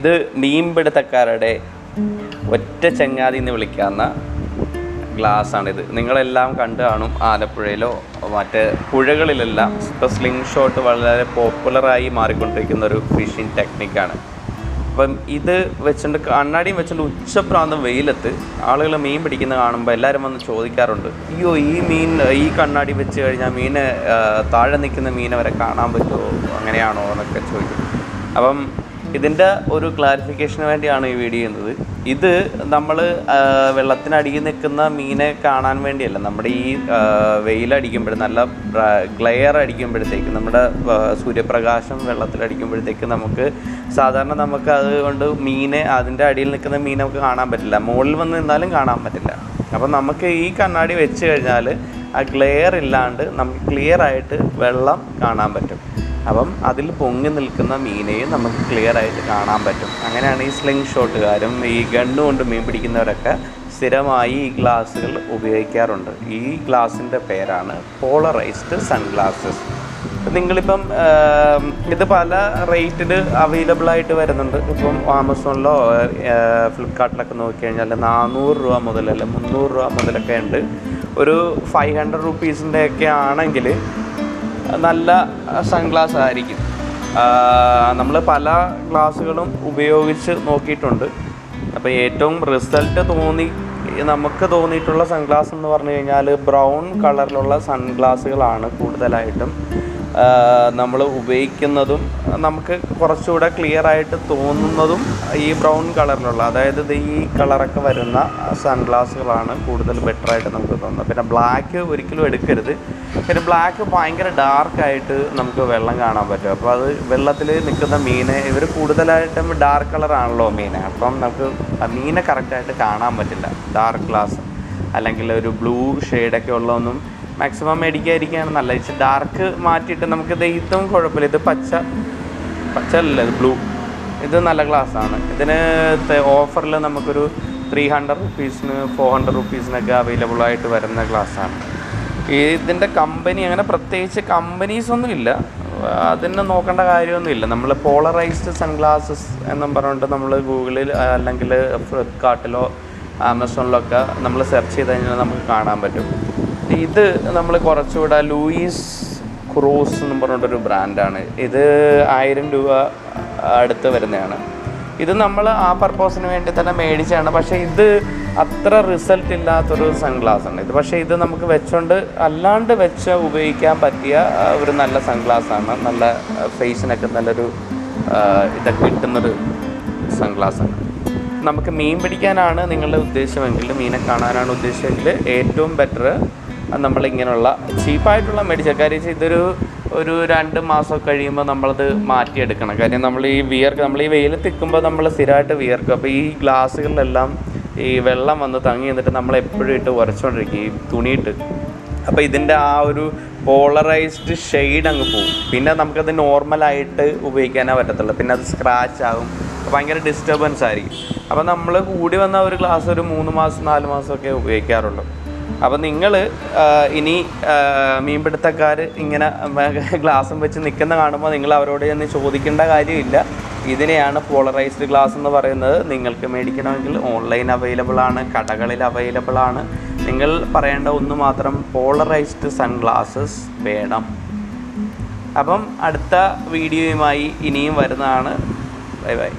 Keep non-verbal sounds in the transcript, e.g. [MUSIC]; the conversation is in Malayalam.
ഇത് മീൻപിടുത്തക്കാരുടെ ഒറ്റ ചങ്ങാതി എന്ന് വിളിക്കാവുന്ന ഗ്ലാസ് ആണിത് നിങ്ങളെല്ലാം കണ്ടു കാണും ആലപ്പുഴയിലോ മറ്റ് പുഴകളിലെല്ലാം ഇപ്പോൾ സ്ലിംഗ് ഷോട്ട് വളരെ പോപ്പുലറായി മാറിക്കൊണ്ടിരിക്കുന്ന ഒരു ഫിഷിംഗ് ടെക്നിക്കാണ് അപ്പം ഇത് വെച്ചിട്ട് കണ്ണാടിയും വെച്ചിട്ട് ഉച്ചപ്രാന്തം വെയിലത്ത് ആളുകൾ മീൻ പിടിക്കുന്ന കാണുമ്പോൾ എല്ലാവരും വന്ന് ചോദിക്കാറുണ്ട്. അയ്യോ ഈ മീൻ ഈ കണ്ണാടി വെച്ച് കഴിഞ്ഞാൽ മീന് താഴെ നിൽക്കുന്ന മീനെ വരെ കാണാൻ പറ്റുമോ? അങ്ങനെയാണോ? എന്നൊക്കെ ചോദിക്കും. അപ്പം ഇതിന്റെ ഒരു ക്ലാരിഫിക്കേഷന് വേണ്ടിയാണ് ഈ വീഡിയോ ചെയ്യുന്നത്. ഇത് നമ്മൾ വെള്ളത്തിനടിയിൽ നിൽക്കുന്ന മീനെ കാണാൻ വേണ്ടിയല്ല. നമ്മുടെ ഈ വെയിലടിക്കുമ്പോഴും നല്ല ഗ്ലെയർ അടിക്കുമ്പോഴത്തേക്ക് നമ്മുടെ സൂര്യപ്രകാശം വെള്ളത്തിലടിക്കുമ്പോഴത്തേക്ക് നമുക്ക് സാധാരണ നമുക്ക് അതുകൊണ്ട് മീനെ അതിന്റെ അടിയിൽ നിൽക്കുന്ന മീനെ നമുക്ക് കാണാൻ പറ്റില്ല. മുകളിൽ വന്ന് നിന്നാലും കാണാൻ പറ്റില്ല. അപ്പം നമുക്ക് ഈ കണ്ണാടി വെച്ച് കഴിഞ്ഞാൽ ആ ഗ്ലെയർ ഇല്ലാണ്ട് നമുക്ക് ക്ലിയർ ആയിട്ട് വെള്ളം കാണാൻ പറ്റും. അപ്പം അതിൽ പൊങ്ങി നിൽക്കുന്ന മീനെയും നമുക്ക് ക്ലിയർ ആയിട്ട് കാണാൻ പറ്റും. അങ്ങനെയാണ് ഈ സ്ലിംഗ് ഷോട്ടുകാരും ഈ ഗണ്ണ് കൊണ്ട് മീൻ പിടിക്കുന്നവരൊക്കെ സ്ഥിരമായി ഈ ഗ്ലാസ്സുകൾ ഉപയോഗിക്കാറുണ്ട്. ഈ ഗ്ലാസിന്റെ പേരാണ് പോളറൈസ്ഡ് സൺഗ്ലാസസ് നിങ്ങളിപ്പം ഇത് പല റേറ്റിൽ അവൈലബിൾ ആയിട്ട് വരുന്നുണ്ട്. ഇപ്പം ആമസോണിലോ ഫ്ലിപ്കാർട്ടിലൊക്കെ നോക്കിക്കഴിഞ്ഞാൽ നാനൂറ് രൂപ മുതൽ അല്ലെ മുന്നൂറ് രൂപ മുതലൊക്കെ ഉണ്ട്. ഒരു ഫൈവ് ഹൺഡ്രഡ് റുപ്പീസിന്റെ ഒക്കെ ആണെങ്കിൽ നല്ല സൺഗ്ലാസ് ആയിരിക്കും. നമ്മൾ പല ഗ്ലാസ്സുകളും ഉപയോഗിച്ച് നോക്കിയിട്ടുണ്ട്. അപ്പോൾ ഏറ്റവും റിസൾട്ട് തോന്നി നമുക്ക് തോന്നിയിട്ടുള്ള സൺഗ്ലാസ് എന്ന് പറഞ്ഞു കഴിഞ്ഞാൽ ബ്രൗൺ കളറിലുള്ള സൺഗ്ലാസ്സുകളാണ് കൂടുതലായിട്ടും. നമ്മൾ ഉപയോഗിക്കുന്നതും നമുക്ക് കുറച്ചുകൂടെ ക്ലിയർ ആയിട്ട് തോന്നുന്നതും ഈ ബ്രൗൺ കളറിലുള്ള അതായത് ഇത് ഈ കളറൊക്കെ വരുന്ന സൺഗ്ലാസ്സുകളാണ് കൂടുതൽ ബെറ്റർ ആയിട്ട് നമുക്ക് തോന്നുന്നത്. പിന്നെ ബ്ലാക്ക് ഒരിക്കലും എടുക്കരുത്. പിന്നെ ബ്ലാക്ക് ഭയങ്കര ഡാർക്കായിട്ട് നമുക്ക് വെള്ളം കാണാൻ പറ്റും. അപ്പോൾ അത് വെള്ളത്തിൽ നിൽക്കുന്ന മീനെ ഇവർ കൂടുതലായിട്ടും ഡാർക്ക് കളറാണല്ലോ മീനെ. അപ്പം നമുക്ക് മീനെ കറക്റ്റായിട്ട് കാണാൻ പറ്റില്ല. ഡാർക്ക് ഗ്ലാസ് അല്ലെങ്കിൽ ഒരു ബ്ലൂ ഷെയ്ഡൊക്കെ ഉള്ളതൊന്നും മാക്സിമം മേടിക്കാതിരിക്കുകയാണ് നല്ലത്. ഇച്ചിരി ഡാർക്ക് മാറ്റിയിട്ട് നമുക്ക് ഇതും കുഴപ്പമില്ല. ഇത് പച്ച. പച്ച അല്ല ഇത് ബ്ലൂ ഇത് നല്ല ഗ്ലാസ് ആണ്. ഇതിന് ഓഫറിൽ നമുക്കൊരു ത്രീ ഹൺഡ്രഡ് റുപ്പീസിന് ഫോർ ഹൺഡ്രഡ് റുപ്പീസിനൊക്കെ അവൈലബിൾ ആയിട്ട് വരുന്ന ഗ്ലാസ്സാണ് ഇതിന്റെ കമ്പനി അങ്ങനെ പ്രത്യേകിച്ച് കമ്പനീസ് ഒന്നും ഇല്ല. അതിന് നോക്കേണ്ട കാര്യമൊന്നുമില്ല നമ്മൾ പോളറൈസ്ഡ് സൺഗ്ലാസസ് എന്നും പറഞ്ഞിട്ട് നമ്മൾ ഗൂഗിളിൽ അല്ലെങ്കിൽ ഫ്ലിപ്കാർട്ടിലോ ആമസോണിലൊക്കെ നമ്മൾ സെർച്ച് ചെയ്ത് കഴിഞ്ഞാൽ നമുക്ക് കാണാൻ പറ്റും. ഇത് നമ്മൾ കുറച്ചുകൂടെ ലൂയിസ് ക്രൂസ് എന്ന് പറഞ്ഞിട്ടൊരു ബ്രാൻഡാണ്. ഇത് ആയിരം രൂപ അടുത്ത് വരുന്നതാണ്. ഇത് നമ്മൾ ആ പർപ്പസിന് വേണ്ടി തന്നെ മേടിച്ചാണ് പക്ഷേ ഇത് അത്ര റിസൾട്ട് ഇല്ലാത്തൊരു സൺഗ്ലാസ് ആണ്. ഇത് പക്ഷേ ഇത് നമുക്ക് വെച്ചോണ്ട് അല്ലാണ്ട് വെച്ച് ഉപയോഗിക്കാൻ പറ്റിയ ഒരു നല്ല സൺഗ്ലാസ് ആണ്. നല്ല ഫേസിനൊക്കെ നല്ലൊരു ഇതൊക്കെ കിട്ടുന്നൊരു സൺഗ്ലാസ് ആണ്. നമുക്ക് മീൻ പിടിക്കാനാണ് നിങ്ങളുടെ ഉദ്ദേശമെങ്കിൽ മീനെ കാണാനാണ് ഉദ്ദേശമെങ്കിൽ ഏറ്റവും ബെറ്റർ നമ്മളിങ്ങനെയുള്ള ചീപ്പായിട്ടുള്ള മെഡിസിൻ കാര്യം വെച്ചാൽ ഇതൊരു ഒരു രണ്ട് മാസം കഴിയുമ്പോൾ നമ്മളത് മാറ്റിയെടുക്കണം. കാര്യം നമ്മൾ ഈ വിയർക്ക് നമ്മൾ ഈ വെയിലത്ത് നിൽക്കുമ്പോൾ നമ്മൾ സ്ഥിരമായിട്ട് വിയർക്കും. അപ്പോൾ ഈ ഗ്ലാസ്സുകളിലെല്ലാം ഈ വെള്ളം വന്ന് തങ്ങി നിന്നിട്ട് നമ്മൾ എപ്പോഴും ഇട്ട് ഉരച്ചുകൊണ്ടിരിക്കും ഈ തുണിയിട്ട്. അപ്പോൾ ഇതിന്റെ ആ ഒരു പോളറൈസ്ഡ് ഷെയ്ഡ് അങ്ങ് പോകും പിന്നെ നമുക്കത് നോർമലായിട്ട് ഉപയോഗിക്കാനേ പറ്റത്തുള്ളൂ. പിന്നെ അത് സ്ക്രാച്ച് ആകും. ഭയങ്കര ഡിസ്റ്റർബൻസ് ആയിരിക്കും. അപ്പോൾ നമ്മൾ കൂടി വന്ന ഒരു ഗ്ലാസ് ഒരു മൂന്ന് മാസം നാല് മാസമൊക്കെ ഉപയോഗിക്കാറുള്ളൂ. അപ്പോൾ നിങ്ങൾ ഇനി മീൻപിടുത്തക്കാർ ഇങ്ങനെ [LAUGHS] ഗ്ലാസും വെച്ച് നിൽക്കുന്ന കാണുമ്പോൾ നിങ്ങൾ അവരോട് ചെന്ന് ചോദിക്കേണ്ട കാര്യമില്ല. ഇതിനെയാണ് പോളറൈസ്ഡ് ഗ്ലാസ് എന്ന് പറയുന്നത്. നിങ്ങൾക്ക് മേടിക്കണമെങ്കിൽ ഓൺലൈൻ അവൈലബിൾ ആണ് കടകളിൽ അവൈലബിൾ ആണ്. നിങ്ങൾ പറയേണ്ട ഒന്ന് മാത്രം പോളറൈസ്ഡ് സൺഗ്ലാസസ് വേണം. അപ്പം അടുത്ത വീഡിയോയുമായി ഇനിയും വരുന്നതാണ്. Bye bye.